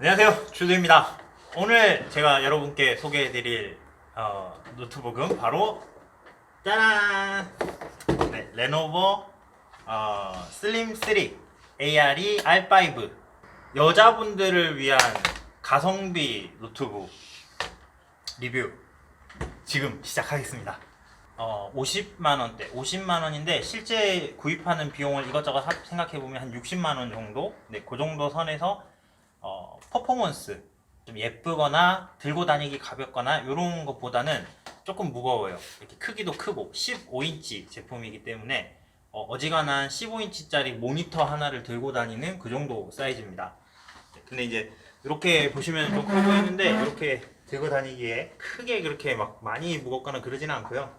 안녕하세요. 주두입니다. 오늘 제가 여러분께 소개해드릴 어, 노트북은 바로 짜란! 네, 레노버 어, 슬림 3 ARE R5 여자분들을 위한 가성비 노트북 리뷰 지금 시작하겠습니다. 어, 50만원대 50만원인데 실제 구입하는 비용을 이것저것 하- 생각해보면 한 60만원 정도? 네, 그 정도 선에서 어, 퍼포먼스 좀 예쁘거나 들고 다니기 가볍거나 이런 것보다는 조금 무거워요. 이렇게 크기도 크고 15인치 제품이기 때문에 어, 지간한 15인치짜리 모니터 하나를 들고 다니는 그 정도 사이즈입니다. 네, 근데 이제 이렇게 보시면 좀 커 보이는데 이렇게 들고 다니기에 크게 그렇게 막 많이 무겁거나 그러지는 않고요.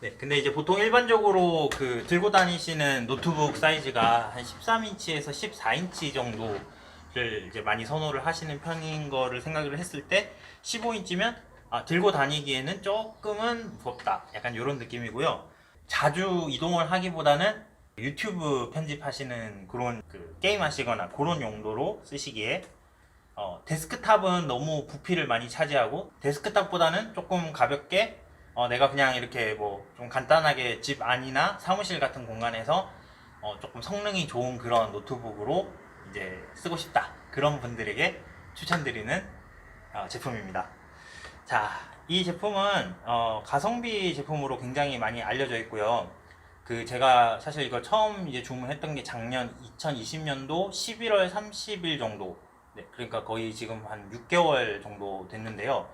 네, 근데 이제 보통 일반적으로 그 들고 다니시는 노트북 사이즈가 한 13인치에서 14인치 정도 를 이제 많이 선호를 하시는 편인 거를 생각을 했을 때 15인치면 아, 들고 다니기에는 조금은 무겁다. 약간 이런 느낌이고요. 자주 이동을 하기보다는 유튜브 편집하시는 그런 그 게임 하시거나 그런 용도로 쓰시기에 어, 데스크탑은 너무 부피를 많이 차지하고 데스크탑보다는 조금 가볍게 어, 내가 그냥 이렇게 뭐 좀 간단하게 집 안이나 사무실 같은 공간에서 어, 조금 성능이 좋은 그런 노트북으로 이제 쓰고 싶다 그런 분들에게 추천드리는 어, 제품입니다. 자, 이 제품은 어, 가성비 제품으로 굉장히 많이 알려져 있고요. 그 제가 사실 이걸 처음 이제 주문했던 게 작년 2020년도 11월 30일 정도. 네, 그러니까 거의 지금 한 6개월 정도 됐는데요.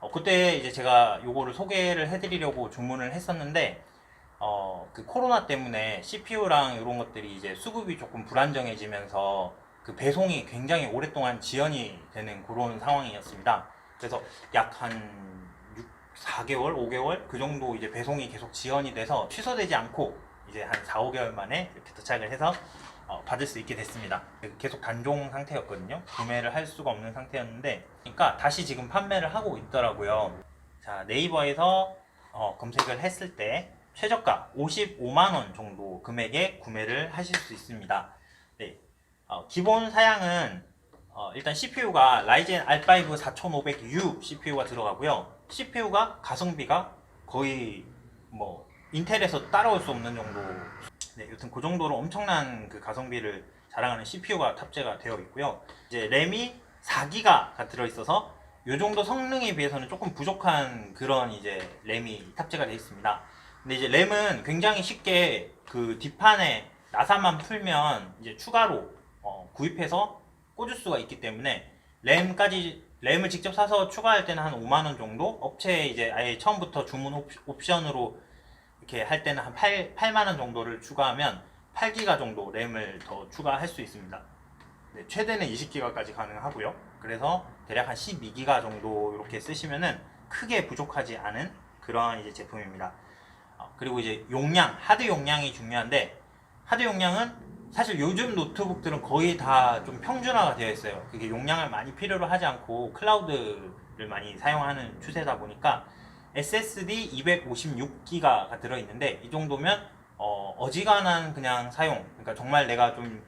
어, 그때 이제 제가 요거를 소개를 해드리려고 주문을 했었는데, 어, 그 코로나 때문에 CPU랑 이런 것들이 이제 수급이 조금 불안정해지면서 그 배송이 굉장히 오랫동안 지연이 되는 그런 상황이었습니다. 그래서 약 한 4개월, 5개월 그 정도 이제 배송이 계속 지연이 돼서 취소되지 않고 이제 한 4, 5개월 만에 이렇게 도착을 해서 어, 받을 수 있게 됐습니다. 계속 단종 상태였거든요. 구매를 할 수가 없는 상태였는데, 그러니까 다시 지금 판매를 하고 있더라고요. 자 네이버에서 어, 검색을 했을 때 최저가 55만 원 정도 금액에 구매를 하실 수 있습니다. 네, 어, 기본 사양은 어, 일단 CPU가 라이젠 R5 4500U CPU가 들어가고요. CPU가 가성비가 거의 뭐 인텔에서 따라올 수 없는 정도. 네, 여튼 그 정도로 엄청난 그 가성비를 자랑하는 CPU가 탑재가 되어 있고요. 이제 램이 4기가가 들어 있어서 이 정도 성능에 비해서는 조금 부족한 그런 이제 램이 탑재가 되어 있습니다. 근데 이제 램은 굉장히 쉽게 그 뒷판에 나사만 풀면 이제 추가로 어, 구입해서 꽂을 수가 있기 때문에 램까지 램을 직접 사서 추가할 때는 한 5만 원 정도 업체에 이제 아예 처음부터 주문 옵- 옵션으로 이렇게 할 때는 한 8, 8만 원 정도를 추가하면 8기가 정도 램을 더 추가할 수 있습니다. 네, 최대는 20기가까지 가능하고요. 그래서 대략 한 12기가 정도 이렇게 쓰시면은 크게 부족하지 않은 그런 이제 제품입니다. 어, 그리고 이제 용량, 하드 용량이 중요한데 하드 용량은 사실 요즘 노트북들은 거의 다 좀 평준화가 되어 있어요. 그게 용량을 많이 필요로 하지 않고 클라우드를 많이 사용하는 추세다 보니까 SSD 256기가가 들어있는데 이 정도면 어, 어지간한 그냥 사용 그러니까 정말 내가 좀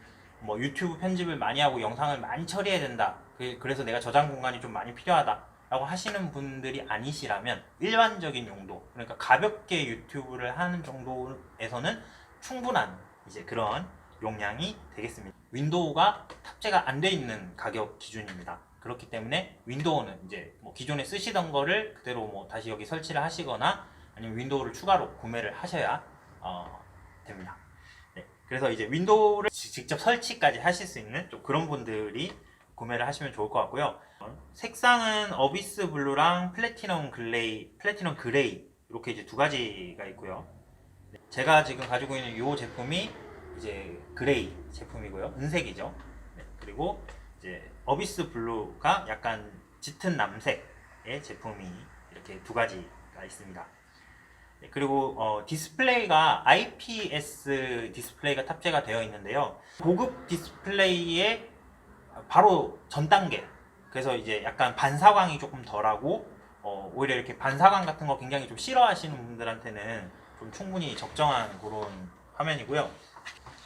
뭐 유튜브 편집을 많이 하고 영상을 많이 처리해야 된다 그- 그래서 내가 저장 공간이 좀 많이 필요하다 라고 하시는 분들이 아니시라면 일반적인 용도 그러니까 가볍게 유튜브를 하는 정도에서는 충분한 이제 그런 용량이 되겠습니다 윈도우가 탑재가 안 돼 있는 가격 기준입니다 그렇기 때문에 윈도우는 이제 뭐 기존에 쓰시던 거를 그대로 뭐 다시 여기 설치를 하시거나 아니면 윈도우를 추가로 구매를 하셔야 어, 됩니다. 네, 그래서 이제 윈도우를 지- 직접 설치까지 하실 수 있는 좀 그런 분들이 구매를 하시면 좋을 것 같고요. 색상은 어비스 블루랑 플래티넘 글레이, 플래티넘 그레이 이렇게 이제 두 가지가 있고요. 네, 제가 지금 가지고 있는 이 제품이 이제 그레이 제품이고요. 은색이죠. 네, 그리고 이제 어비스 블루가 약간 짙은 남색의 제품이 이렇게 두 가지가 있습니다. 네, 그리고 어, 디스플레이가 IPS 디스플레이가 탑재가 되어 있는데요. 고급 디스플레이의 바로 전 단계. 그래서 이제 약간 반사광이 조금 덜하고 어, 오히려 이렇게 반사광 같은 거 굉장히 좀 싫어하시는 분들한테는 좀 충분히 적정한 그런 화면이고요.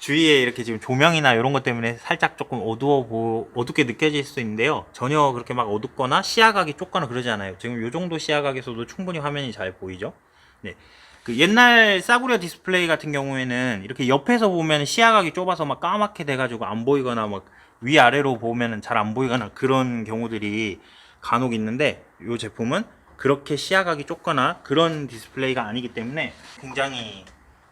주위에 이렇게 지금 조명이나 이런 것 때문에 살짝 조금 어두워 보, 어둡게 느껴질 수 있는데요. 전혀 그렇게 막 어둡거나 시야각이 좁거나 그러지 않아요. 지금 이 정도 시야각에서도 충분히 화면이 잘 보이죠. 네. 그 옛날 싸구려 디스플레이 같은 경우에는 이렇게 옆에서 보면 시야각이 좁아서 막 까맣게 돼가지고 안 보이거나 막 위아래로 보면은 잘안 보이거나 그런 경우들이 간혹 있는데 이 제품은 그렇게 시야각이 좁거나 그런 디스플레이가 아니기 때문에 굉장히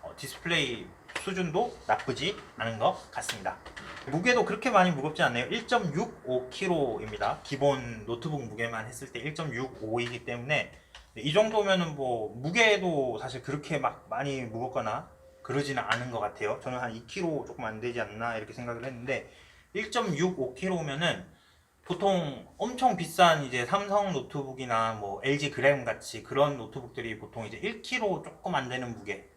어, 디스플레이 수준도 나쁘지 않은 것 같습니다. 무게도 그렇게 많이 무겁지 않네요. 1.65kg입니다. 기본 노트북 무게만 했을 때 1.65이기 때문에 네, 이 정도면은 뭐 무게도 사실 그렇게 막 많이 무겁거나 그러지는 않은 것 같아요. 저는 한 2kg 조금 안 되지 않나 이렇게 생각을 했는데 1.65kg면은 보통 엄청 비싼 이제 삼성 노트북이나 뭐 LG 그램 같이 그런 노트북들이 보통 이제 1kg 조금 안 되는 무게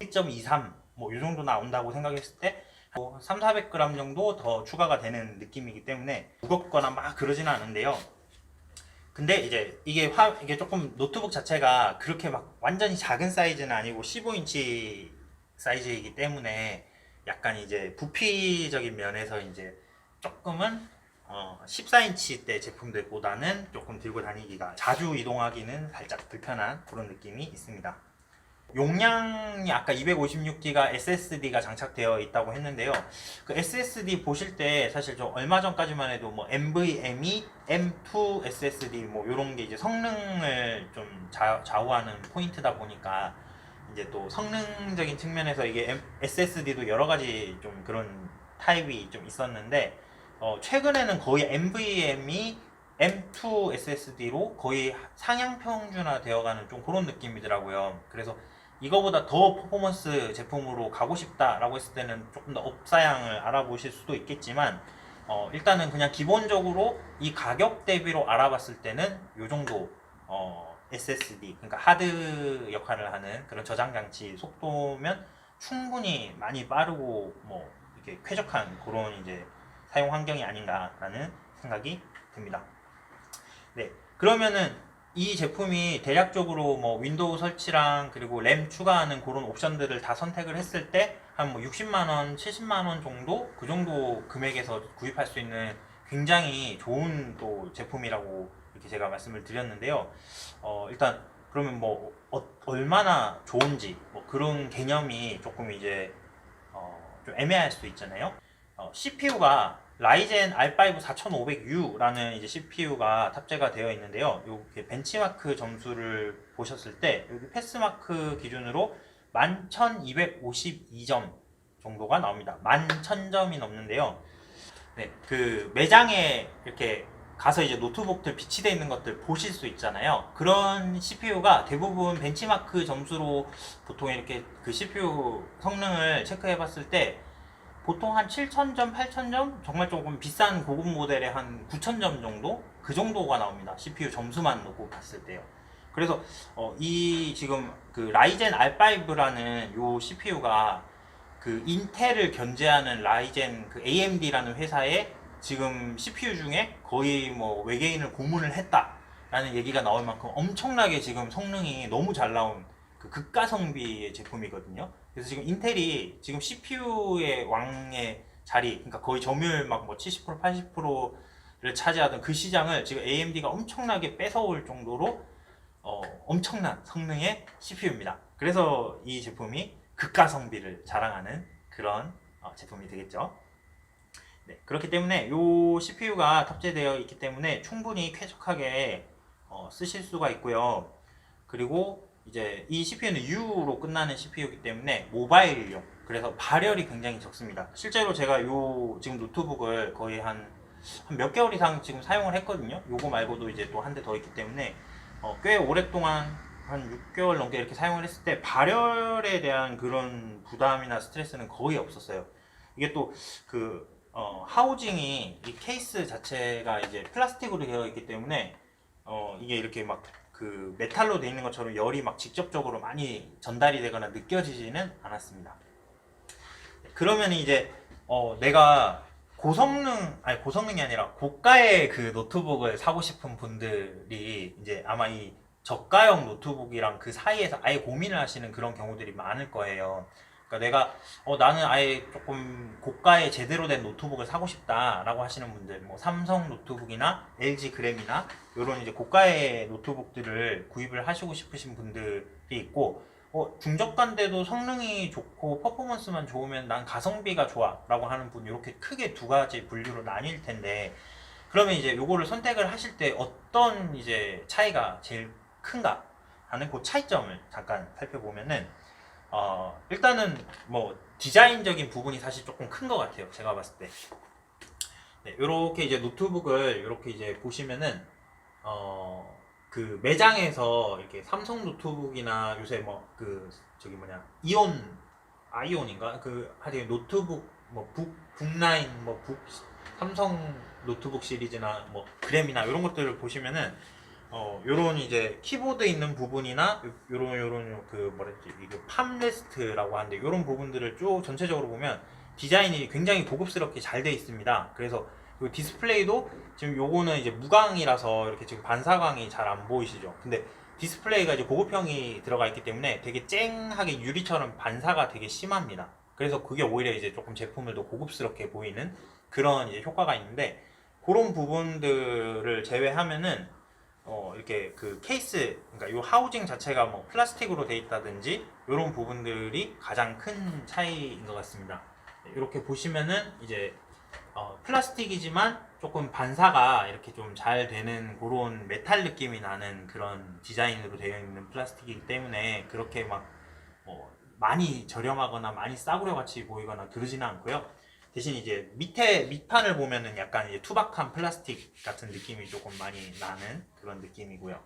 1.23 뭐 이 정도 나온다고 생각했을 때 뭐 3, 400g 정도 더 추가가 되는 느낌이기 때문에 무겁거나 막 그러지는 않은데요. 근데 이제 이게 화 이게 조금 노트북 자체가 그렇게 막 완전히 작은 사이즈는 아니고 15인치 사이즈이기 때문에 약간 이제 부피적인 면에서 이제 조금은 어 14인치 대 제품들보다는 조금 들고 다니기가 자주 이동하기는 살짝 불편한 그런 느낌이 있습니다. 용량이 아까 256기가 SSD가 장착되어 있다고 했는데요. 그 SSD 보실 때 사실 좀 얼마 전까지만 해도 뭐 NVMe, M2 SSD 뭐 이런 게 이제 성능을 좀 좌, 좌우하는 포인트다 보니까 이제 또 성능적인 측면에서 이게 SSD도 여러 가지 좀 그런 타입이 좀 있었는데 어, 최근에는 거의 NVMe M2 SSD로 거의 상향 평준화 되어가는 좀 그런 느낌이더라고요. 그래서 이거보다 더 퍼포먼스 제품으로 가고 싶다라고 했을 때는 조금 더 업사양을 알아보실 수도 있겠지만 어, 일단은 그냥 기본적으로 이 가격 대비로 알아봤을 때는 요 정도 어, SSD 그러니까 하드 역할을 하는 그런 저장 장치 속도면 충분히 많이 빠르고 뭐 이렇게 쾌적한 그런 이제 사용 환경이 아닌가라는 생각이 듭니다. 네, 그러면은 이 제품이 대략적으로 뭐 윈도우 설치랑 그리고 램 추가하는 그런 옵션들을 다 선택을 했을 때 한 뭐 60만 원, 70만 원 정도 그 정도 금액에서 구입할 수 있는 굉장히 좋은 또 제품이라고 이렇게 제가 말씀을 드렸는데요. 어, 일단 그러면 뭐 어, 얼마나 좋은지 뭐 그런 개념이 조금 이제 어, 좀 애매할 수도 있잖아요. 어, CPU가 라이젠 R5 4500U라는 이제 CPU가 탑재가 되어 있는데요. 이렇게 벤치마크 점수를 보셨을 때 여기 패스마크 기준으로 11,252점 정도가 나옵니다. 11,000점이 넘는데요. 네, 그 매장에 이렇게 가서 이제 노트북들 비치되어 있는 것들 보실 수 있잖아요. 그런 CPU가 대부분 벤치마크 점수로 보통 이렇게 그 CPU 성능을 체크해 봤을 때 보통 한 7,000점, 8,000점, 정말 조금 비싼 고급 모델에 한 9,000점 정도? 그 정도가 나옵니다. CPU 점수만 놓고 봤을 때요. 그래서 어, 이 지금 그 라이젠 R5라는 요 CPU가 그 인텔을 견제하는 라이젠 그 AMD라는 회사의 지금 CPU 중에 거의 뭐 외계인을 고문을 했다라는 얘기가 나올 만큼 엄청나게 지금 성능이 너무 잘 나온 그 극가성비의 제품이거든요. 그래서 지금 인텔이 지금 CPU의 왕의 자리, 그러니까 거의 점유율 막 뭐 70% 80%를 차지하던 그 시장을 지금 AMD가 엄청나게 뺏어올 정도로 어, 엄청난 성능의 CPU입니다. 그래서 이 제품이 극가성비를 자랑하는 그런 어, 제품이 되겠죠. 네, 그렇기 때문에 이 CPU가 탑재되어 있기 때문에 충분히 쾌적하게 어, 쓰실 수가 있고요. 그리고 이제 이 CPU는 U로 끝나는 CPU이기 때문에 모바일용 그래서 발열이 굉장히 적습니다. 실제로 제가 요 지금 노트북을 거의 한한몇 개월 이상 지금 사용을 했거든요. 요거 말고도 이제 또 한 대 더 있기 때문에 어, 꽤 오랫동안 한 6개월 넘게 이렇게 사용을 했을 때 발열에 대한 그런 부담이나 스트레스는 거의 없었어요. 이게 또 그 어, 하우징이 이 케이스 자체가 이제 플라스틱으로 되어 있기 때문에 어, 이게 이렇게 막 그 메탈로 되어 있는 것처럼 열이 막 직접적으로 많이 전달이 되거나 느껴지지는 않았습니다. 그러면 이제 어, 내가 고성능 아니 고성능이 아니라 고가의 그 노트북을 사고 싶은 분들이 이제 아마 이 저가형 노트북이랑 그 사이에서 아예 고민을 하시는 그런 경우들이 많을 거예요. 그러니까 내가 어 나는 아예 조금 고가의 제대로 된 노트북을 사고 싶다라고 하시는 분들, 뭐 삼성 노트북이나 LG 그램이나 이런 이제 고가의 노트북들을 구입을 하시고 싶으신 분들이 있고 어, 중저가인데도 성능이 좋고 퍼포먼스만 좋으면 난 가성비가 좋아라고 하는 분 이렇게 크게 두 가지 분류로 나뉠 텐데 그러면 이제 요거를 선택을 하실 때 어떤 이제 차이가 제일 큰가? 하는 그 차이점을 잠깐 살펴보면은 어 일단은 뭐 디자인적인 부분이 사실 조금 큰 것 같아요 제가 봤을 때. 네, 요렇게 이제 노트북을 이렇게 이제 보시면은 어 그 매장에서 이렇게 삼성 노트북이나 요새 뭐 그 저기 뭐냐 이온 아이온인가? 그 하여튼 노트북 뭐북 북라인 뭐북 삼성 노트북 시리즈나 뭐 그램이나 이런 것들을 보시면은 어 요런 이제 키보드 있는 부분이나 요- 요런 요런 그 뭐랬지 이게 팜레스트라고 하는데 요런 부분들을 쭉 전체적으로 보면 디자인이 굉장히 고급스럽게 잘 돼 있습니다. 그래서 요 디스플레이도 지금 요거는 이제 무광이라서 이렇게 지금 반사광이 잘 안 보이시죠. 근데 디스플레이가 이제 고급형이 들어가 있기 때문에 되게 쨍하게 유리처럼 반사가 되게 심합니다. 그래서 그게 오히려 이제 조금 제품을 더 고급스럽게 보이는 그런 이제 효과가 있는데 그런 부분들을 제외하면은 어 이렇게 그 케이스 그러니까 요 하우징 자체가 뭐 플라스틱으로 돼 있다든지 이런 부분들이 가장 큰 차이인 것 같습니다. 이렇게 보시면은 이제 어, 플라스틱이지만 조금 반사가 이렇게 좀 잘 되는 그런 메탈 느낌이 나는 그런 디자인으로 되어 있는 플라스틱이기 때문에 그렇게 막뭐 많이 저렴하거나 많이 싸구려 같이 보이거나 그러지는 않고요. 대신 이제 밑에 밑판을 보면은 약간 이제 투박한 플라스틱 같은 느낌이 조금 많이 나는 그런 느낌이고요.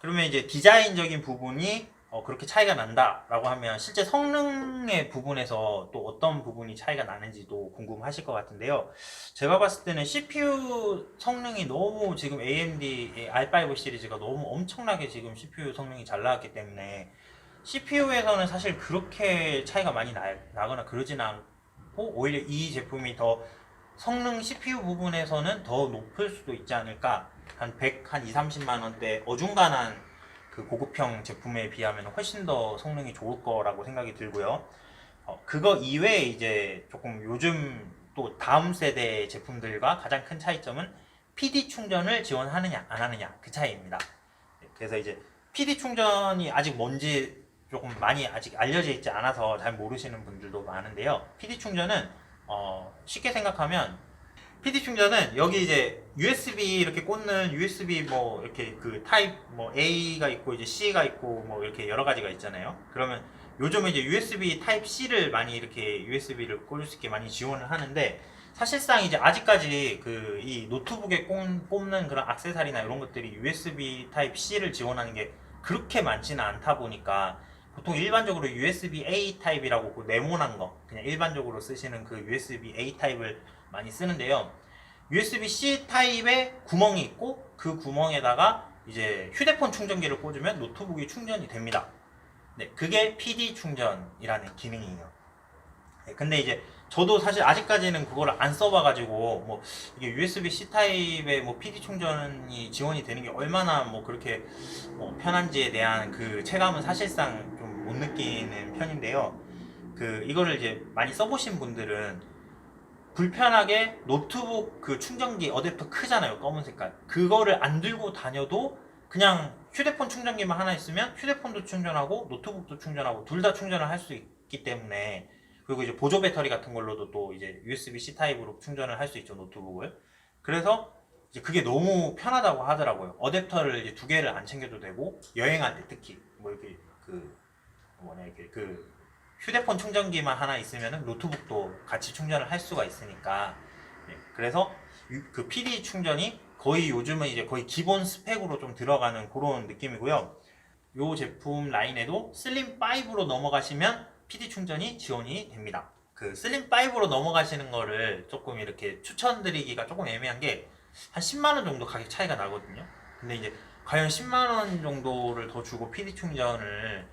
그러면 이제 디자인적인 부분이 어, 그렇게 차이가 난다라고 하면 실제 성능의 부분에서 또 어떤 부분이 차이가 나는지도 궁금하실 것 같은데요. 제가 봤을 때는 CPU 성능이 너무 지금 AMD i5 시리즈가 너무 엄청나게 지금 CPU 성능이 잘 나왔기 때문에 CPU에서는 사실 그렇게 차이가 많이 나, 나거나 그러진 않 고 오히려 이 제품이 더 성능 CPU 부분에서는 더 높을 수도 있지 않을까 한 100, 한 2, 30만 원대 어중간한 그 고급형 제품에 비하면 훨씬 더 성능이 좋을 거라고 생각이 들고요. 어, 그거 이외에 이제 조금 요즘 또 다음 세대 제품들과 가장 큰 차이점은 PD 충전을 지원하느냐 안 하느냐 그 차이입니다. 네, 그래서 이제 PD 충전이 아직 뭔지 조금 많이 아직 알려져 있지 않아서 잘 모르시는 분들도 많은데요. PD 충전은 어, 쉽게 생각하면 PD 충전은 여기 이제 USB 이렇게 꽂는 USB 뭐 이렇게 그 타입 뭐 A가 있고 이제 C가 있고 뭐 이렇게 여러 가지가 있잖아요. 그러면 요즘은 이제 USB 타입 C를 많이 이렇게 USB를 꽂을 수 있게 많이 지원을 하는데 사실상 이제 아직까지 그 이 노트북에 꼽- 꼽는 그런 액세서리나 이런 것들이 USB 타입 C를 지원하는 게 그렇게 많지는 않다 보니까 보통 일반적으로 USB A 타입이라고 그 네모난 거 그냥 일반적으로 쓰시는 그 USB A 타입을 많이 쓰는데요. USB-C 타입에 구멍이 있고 그 구멍에다가 이제 휴대폰 충전기를 꽂으면 노트북이 충전이 됩니다. 네, 그게 PD 충전이라는 기능이에요. 네, 근데 이제 저도 사실 아직까지는 그걸 안 써봐가지고 뭐 이게 USB-C 타입의 뭐 PD 충전이 지원이 되는 게 얼마나 뭐 그렇게 뭐 편한지에 대한 그 체감은 사실상 좀 못 느끼는 편인데요. 그 이거를 이제 많이 써보신 분들은 불편하게 노트북 그 충전기 어댑터 크잖아요 검은 색깔. 그거를 안 들고 다녀도 그냥 휴대폰 충전기만 하나 있으면 휴대폰도 충전하고 노트북도 충전하고 둘 다 충전을 할 수 있기 때문에 그리고 이제 보조 배터리 같은 걸로도 또 이제 USB-C 타입으로 충전을 할 수 있죠 노트북을. 그래서 이제 그게 너무 편하다고 하더라고요. 어댑터를 이제 두 개를 안 챙겨도 되고 여행할 때 특히 뭐 이렇게 그 뭐냐 이렇게 그 휴대폰 충전기만 하나 있으면 노트북도 같이 충전을 할 수가 있으니까 네, 그래서 유- 그 PD 충전이 거의 요즘은 이제 거의 기본 스펙으로 좀 들어가는 그런 느낌이고요. 요 제품 라인에도 슬림 5로 넘어가시면 PD 충전이 지원이 됩니다. 그 슬림 5로 넘어가시는 거를 조금 이렇게 추천드리기가 조금 애매한 게 한 10만 원 정도 가격 차이가 나거든요. 근데 이제 과연 10만 원 정도를 더 주고 PD 충전을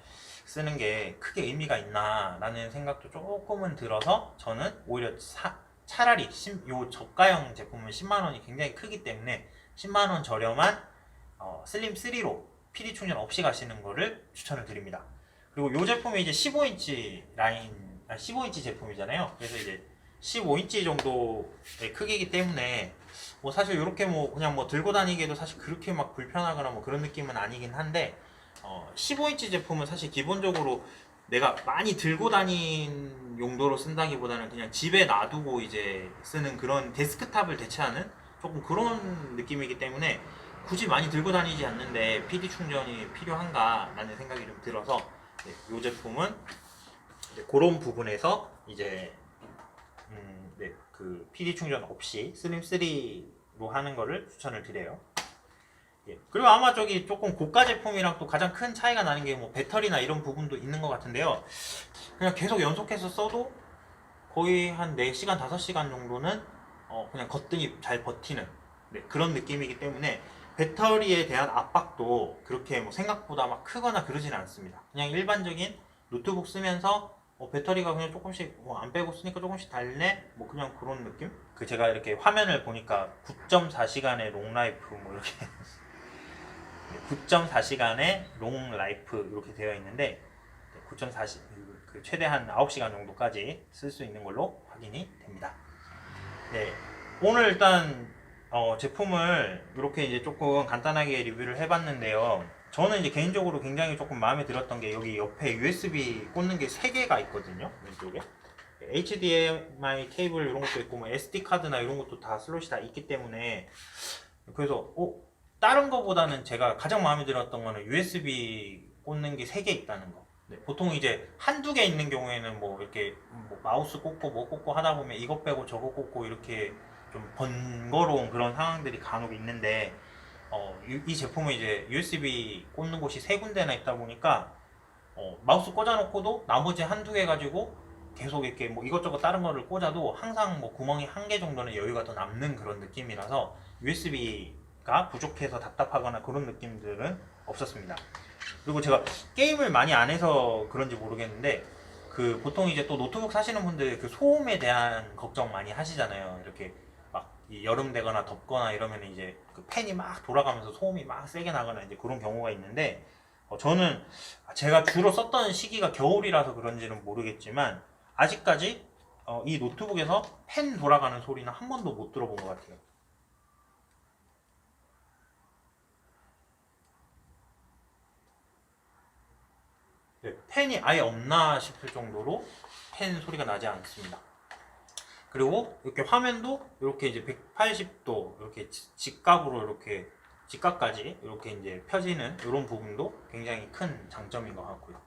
쓰는 게 크게 의미가 있나라는 생각도 조금은 들어서 저는 오히려 사- 차라리 심- 요 저가형 제품은 10만 원이 굉장히 크기 때문에 10만 원 저렴한 어, 슬림 3로 PD 충전 없이 가시는 거를 추천을 드립니다. 그리고 이 제품이 이제 15인치 라인, 아, 15인치 제품이잖아요. 그래서 이제 15인치 정도의 크기이기 때문에 뭐 사실 이렇게 뭐 그냥 뭐 들고 다니기에도 사실 그렇게 막 불편하거나 뭐 그런 느낌은 아니긴 한데 어, 15인치 제품은 사실 기본적으로 내가 많이 들고 다닌 용도로 쓴다기보다는 그냥 집에 놔두고 이제 쓰는 그런 데스크탑을 대체하는 조금 그런 느낌이기 때문에 굳이 많이 들고 다니지 않는데 PD 충전이 필요한가라는 생각이 좀 들어서 네, 이 제품은 이제 그런 부분에서 이제 음, 네, 그 PD 충전 없이 슬림 3로 하는 거를 추천을 드려요. 예. 그리고 아마 저기 조금 고가 제품이랑 또 가장 큰 차이가 나는 게 뭐 배터리나 이런 부분도 있는 것 같은데요. 그냥 계속 연속해서 써도 거의 한 4시간, 5시간 정도는 어, 그냥 거뜬히 잘 버티는 네, 그런 느낌이기 때문에 배터리에 대한 압박도 그렇게 뭐 생각보다 막 크거나 그러진 않습니다. 그냥 일반적인 노트북 쓰면서 어, 배터리가 그냥 조금씩 뭐 안 빼고 쓰니까 조금씩 달네 뭐 그냥 그런 느낌? 그 제가 이렇게 화면을 보니까 9.4시간의 롱라이프 뭐 이렇게 9.4시간의 롱 라이프 이렇게 되어 있는데 9.4시 그 최대 한 9시간 정도까지 쓸 수 있는 걸로 확인이 됩니다. 네. 오늘 일단 어, 제품을 이렇게 이제 조금 간단하게 리뷰를 해봤는데요. 저는 이제 개인적으로 굉장히 조금 마음에 들었던 게 여기 옆에 USB 꽂는 게 3개가 있거든요. 왼쪽에. HDMI 케이블 이런 것도 있고 뭐 SD 카드나 이런 것도 다 슬롯이 다 있기 때문에 그래서 어, 다른 거보다는 제가 가장 마음에 들었던 거는 USB 꽂는 게 3개 있다는 거. 네, 보통 이제 한두 개 있는 경우에는 뭐 이렇게 뭐 마우스 꽂고 뭐 꽂고 하다 보면 이것 빼고 저거 꽂고 이렇게 좀 번거로운 그런 상황들이 간혹 있는데 어, 이, 이 제품은 이제 USB 꽂는 곳이 세 군데나 있다 보니까 어, 마우스 꽂아놓고도 나머지 한두 개 가지고 계속 이렇게 뭐 이것저것 다른 거를 꽂아도 항상 뭐 구멍이 한 개 정도는 여유가 더 남는 그런 느낌이라서 USB 가 부족해서 답답하거나 그런 느낌들은 없었습니다. 그리고 제가 게임을 많이 안 해서 그런지 모르겠는데 그 보통 이제 또 노트북 사시는 분들 그 소음에 대한 걱정 많이 하시잖아요. 이렇게 막이 여름 되거나 덥거나 이러면 이제 그 팬이 막 돌아가면서 소음이 막 세게 나거나 이제 그런 경우가 있는데 어, 저는 제가 주로 썼던 시기가 겨울이라서 그런지는 모르겠지만 아직까지 어, 이 노트북에서 팬 돌아가는 소리는 한 번도 못 들어본 것 같아요. 네, 팬이 아예 없나 싶을 정도로 팬 소리가 나지 않습니다. 그리고 이렇게 화면도 이렇게 이제 180도 이렇게 지- 직각으로 이렇게 직각까지 이렇게 이제 펴지는 이런 부분도 굉장히 큰 장점인 것 같고요.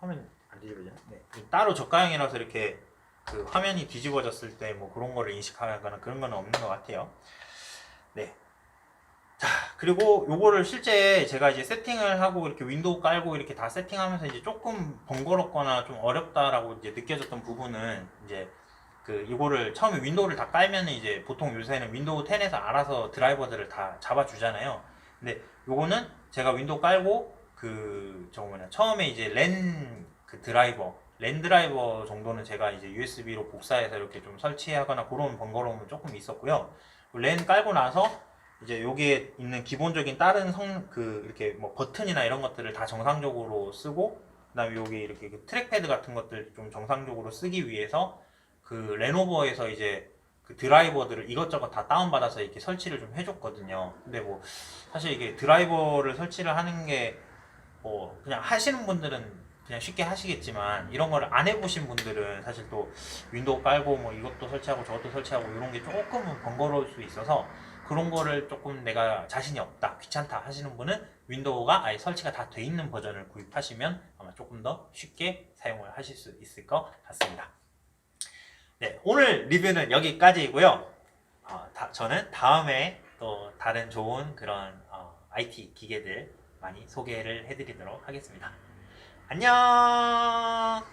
화면 안 뒤집어지나? 네. 따로 저가형이라서 이렇게 그 화면이 뒤집어졌을 때 뭐 그런 거를 인식하거나 그런 건 없는 것 같아요. 네. 자, 그리고 요거를 실제 제가 이제 세팅을 하고 이렇게 윈도우 깔고 이렇게 다 세팅하면서 이제 조금 번거롭거나 좀 어렵다라고 이제 느껴졌던 부분은 이제 그 이거를 처음에 윈도우를 다 깔면은 이제 보통 요새는 윈도우 10에서 알아서 드라이버들을 다 잡아주잖아요. 근데 요거는 제가 윈도우 깔고 그 저거 뭐냐 처음에 이제 랜 그 드라이버 랜 드라이버 정도는 제가 이제 USB로 복사해서 이렇게 좀 설치하거나 그런 번거로움은 조금 있었고요. 랜 깔고 나서 이제 여기에 있는 기본적인 다른 성 그 이렇게 뭐 버튼이나 이런 것들을 다 정상적으로 쓰고 그다음에 여기 이렇게 그 트랙패드 같은 것들 좀 정상적으로 쓰기 위해서 그 레노버에서 이제 그 드라이버들을 이것저것 다 다운받아서 이렇게 설치를 좀 해줬거든요. 근데 뭐 사실 이게 드라이버를 설치를 하는 게 뭐 그냥 하시는 분들은 그냥 쉽게 하시겠지만 이런 거를 안 해보신 분들은 사실 또 윈도우 깔고 뭐 이것도 설치하고 저것도 설치하고 이런 게 조금은 번거로울 수 있어서 그런 거를 조금 내가 자신이 없다 귀찮다 하시는 분은 윈도우가 아예 설치가 다 돼 있는 버전을 구입하시면 아마 조금 더 쉽게 사용을 하실 수 있을 것 같습니다. 네, 오늘 리뷰는 여기까지이고요. 어, 다- 저는 다음에 또 다른 좋은 그런 어, IT 기계들 많이 소개를 해드리도록 하겠습니다. 안녕!